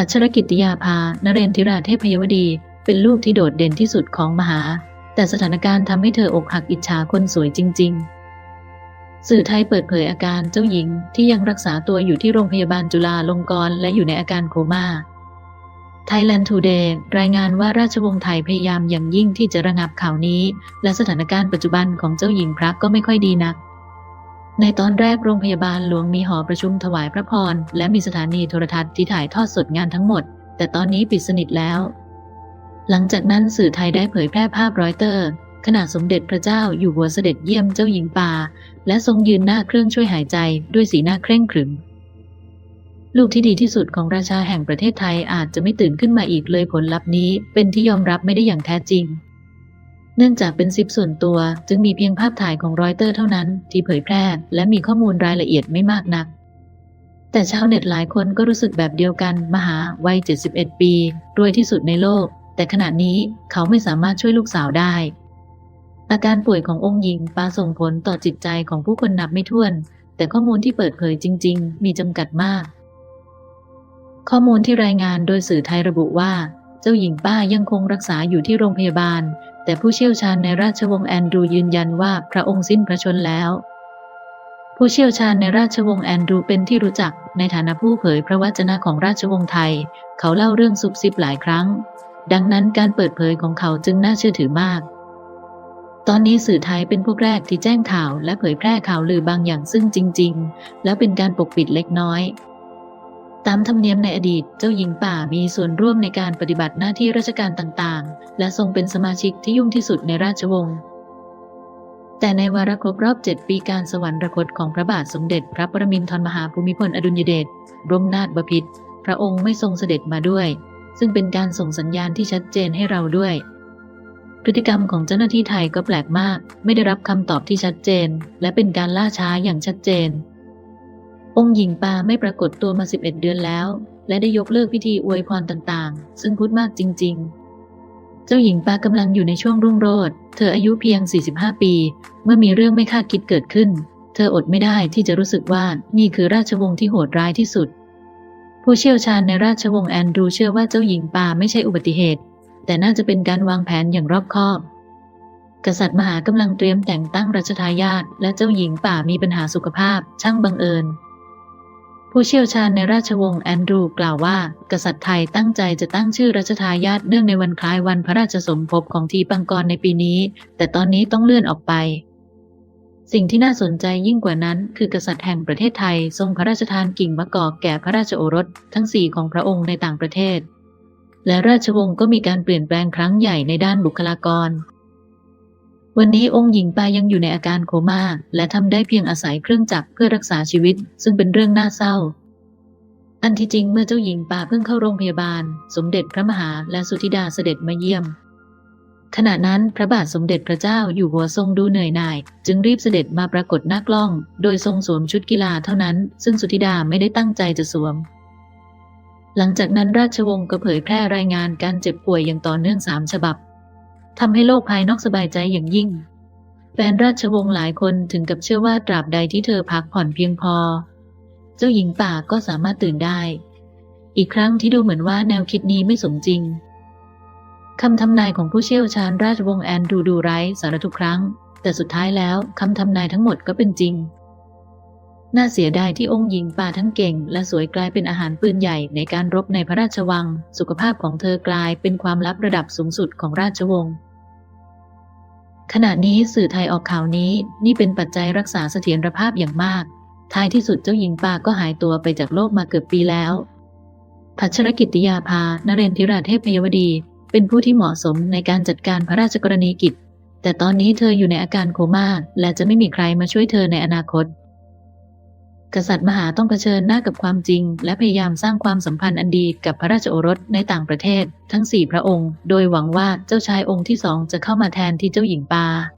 พัชรกิติยาภานเรนทิราเทพยวดี เป็นลูกที่โดดเด่นที่สุดของมหา แต่สถานการณ์ทำให้เธออกหักอิจฉาคนสวยจริง ๆ สื่อไทยเปิดเผยอาการเจ้าหญิงที่ยังรักษาตัวอยู่ที่โรงพยาบาลจุฬาลงกรณ์และอยู่ในอาการโคม่า Thailand Today รายงานว่าราชวงศ์ไทยพยายามอย่างยิ่งที่จะระงับข่าวนี้ และสถานการณ์ปัจจุบันของเจ้าหญิงพระก็ไม่ค่อยดีนัก ในตอนแรกโรงพยาบาลหลวงมีหอประชุมถวายพระพร และมีสถานีโทรทัศน์ที่ถ่ายทอดสดงานทั้งหมด แต่ตอนนี้ปิดสนิทแล้ว หลังจากนั้นสื่อไทยได้เผยแพร่ภาพรอยเตอร์ ขณะสมเด็จพระเจ้าอยู่หัวเสด็จเยี่ยมเจ้าหญิงปา และทรงยืนหน้าเครื่องช่วยหายใจด้วยสีหน้าเคร่งขรึม ลูกที่ดีที่สุดของราชาแห่งประเทศไทยอาจจะไม่ตื่นขึ้นมาอีกเลยผลลัพธ์นี้ เป็นที่ยอมรับไม่ได้อย่างแท้จริง เนื่องจากเป็นซิปส่วนตัว จึงมีเพียงภาพถ่ายของรอยเตอร์เท่านั้นที่เผยแพร่ และมีข้อมูลรายละเอียดไม่มากนัก แต่ชาวเน็ตหลายคนก็รู้สึกแบบเดียวกัน มหาวัย 71 ปีรวยที่สุดในโลก แต่ขณะนี้เขาไม่สามารถช่วยลูกสาวได้ อาการป่วยขององค์หญิงปาส่งผลต่อจิตใจของผู้คนนับไม่ถ้วน แต่ข้อมูลที่เปิดเผยจริง ๆ มีจำกัดมาก ข้อมูลที่รายงานโดยสื่อไทยระบุว่า เจ้าหญิงป้ายังคงรักษาอยู่ที่โรงพยาบาล แต่ผู้เชี่ยวชาญในราชวงศ์แอนดรูยืนยันว่าพระองค์สิ้นพระชนแล้ว ผู้เชี่ยวชาญในราชวงศ์แอนดรูเป็นที่รู้จักในฐานะผู้เผยพระวจนะของราชวงศ์ไทย เขาเล่าเรื่องซุบซิบหลายครั้ง ดังนั้นการเปิดเผยของเขาจึงน่าเชื่อถือมาก ตอนนี้สื่อไทยเป็นพวกแรกที่แจ้งข่าวและเผยแพร่ข่าวลือบางอย่างซึ่งจริง ๆ แล้วเป็นการปกปิดเล็กน้อย ตามธรรมเนียมในอดีต เจ้าหญิงป่ามีส่วนร่วมในการปฏิบัติหน้าที่ราชการต่างๆ และทรงเป็นสมาชิกที่ยุ่งที่สุดในราชวงศ์ แต่ในวาระครบรอบ 7 ปีการสวรรคตของพระบาทสมเด็จ พระปรมินทรมหาภูมิพลอดุลยเดชบรมนาถบพิตรพระองค์ไม่ทรงเสด็จมาด้วย ซึ่งเป็นการส่งสัญญาณที่ชัดเจนให้เราด้วย พฤติกรรมของเจ้าหน้าที่ไทยก็แปลกมาก ไม่ได้รับคำตอบที่ชัดเจน และเป็นการล่าช้าอย่างชัดเจน องค์หญิงปาไม่ปรากฏตัวมา 11 เดือนแล้ว และได้ยกเลิกพิธีอวยพรต่างๆ ซึ่งพูดมากจริง ๆ เจ้าหญิงปากำลังอยู่ในช่วงรุ่งโรจน์เธออายุเพียง 45 ปี เมื่อมีเรื่องไม่คาดคิดเกิดขึ้น เธออดไม่ได้ที่จะรู้สึกว่านี่คือราชวงศ์ที่โหดร้ายที่สุด ผู้เชี่ยวชาญในราชวงศ์แอนดรูเชื่อว่าเจ้าหญิงปาไม่ใช่อุบัติเหตุ แต่น่าจะเป็นการวางแผนอย่างรอบคอบกษัตริย์มหากำลังเตรียมแต่งตั้งรัชทายาทและเจ้าหญิงป่ามีปัญหาสุขภาพ ช่างบังเอิญ ผู้เชี่ยวชาญในราชวงศ์แอนดรูกล่าวว่า กษัตริย์ไทยตั้งใจจะตั้งชื่อรัชทายาทเนื่องในวันคล้ายวันพระราชสมภพของทีปังกรในปีนี้ แต่ตอนนี้ต้องเลื่อนออกไป สิ่งที่น่าสนใจยิ่งกว่านั้น คือกษัตริย์แห่งประเทศไทยทรงพระราชทานกิ่งมะกอกแก่พระราชโอรส ทั้งสี่ของพระองค์ในต่างประเทศ และราชวงศ์ก็มีการเปลี่ยนแปลงครั้งใหญ่ในด้านบุคลากร วันนี้องค์หญิงปายังอยู่ในอาการโคม่าและทำได้เพียงอาศัยเครื่องจักรเพื่อรักษาชีวิต ซึ่งเป็นเรื่องน่าเศร้า อันที่จริงเมื่อเจ้าหญิงปาเพิ่งเข้าโรงพยาบาล สมเด็จพระมหาและสุธิดาเสด็จมาเยี่ยม ขณะนั้นพระบาทสมเด็จพระเจ้าอยู่หัวทรงดูเหนื่อยหน่าย จึงรีบเสด็จมาปรากฏหน้ากล้อง โดยทรงสวมชุดกีฬาเท่านั้น ซึ่งสุธิดาไม่ได้ตั้งใจจะสวม หลังจากนั้นราชวงศ์ก็เผยแพร่รายงานการเจ็บป่วยอย่างต่อเนื่องสามฉบับ ทำให้โลกภายนอกสบายใจอย่างยิ่ง แฟนราชวงศ์หลายคนถึงกับเชื่อว่าตราบใดที่เธอพักผ่อนเพียงพอ เจ้าหญิงป่าก็สามารถตื่นได้ อีกครั้งที่ดูเหมือนว่าแนวคิดนี้ไม่สมจริงคำทำนายของผู้เชี่ยวชาญราชวงศ์แอนดูดูไรสารทุกครั้ง แต่สุดท้ายแล้วคำทำนายทั้งหมดก็เป็นจริง น่าเสียดายที่องค์หญิงป่าทั้งเก่ง และสวยกลายเป็นอาหารปืนใหญ่ในการรบในพระราชวัง สุขภาพของเธอกลายเป็นความลับระดับสูงสุดของราชวงศ์ ขณะนี้สื่อไทยออกข่าวนี้นี่เป็นปัจจัยรักษาเสถียรภาพอย่างมาก ท้ายที่สุดเจ้าหญิงปาก็หายตัวไปจากโลกมาเกือบปีแล้ว พัชรกิติยาภานเรนทิราเทพยวดี เป็นผู้ที่เหมาะสมในการจัดการพระราชกรณีกิจ แต่ตอนนี้เธออยู่ในอาการโคม่าและจะไม่มีใครมาช่วยเธอในอนาคต กษัตริย์มหาต้องเผชิญหน้ากับความจริง และพยายามสร้างความสัมพันธ์อันดีกับพระราชโอรสในต่างประเทศ ทั้งสี่พระองค์ โดยหวังว่าเจ้าชายองค์ที่สองจะเข้ามาแทนที่เจ้าหญิงปา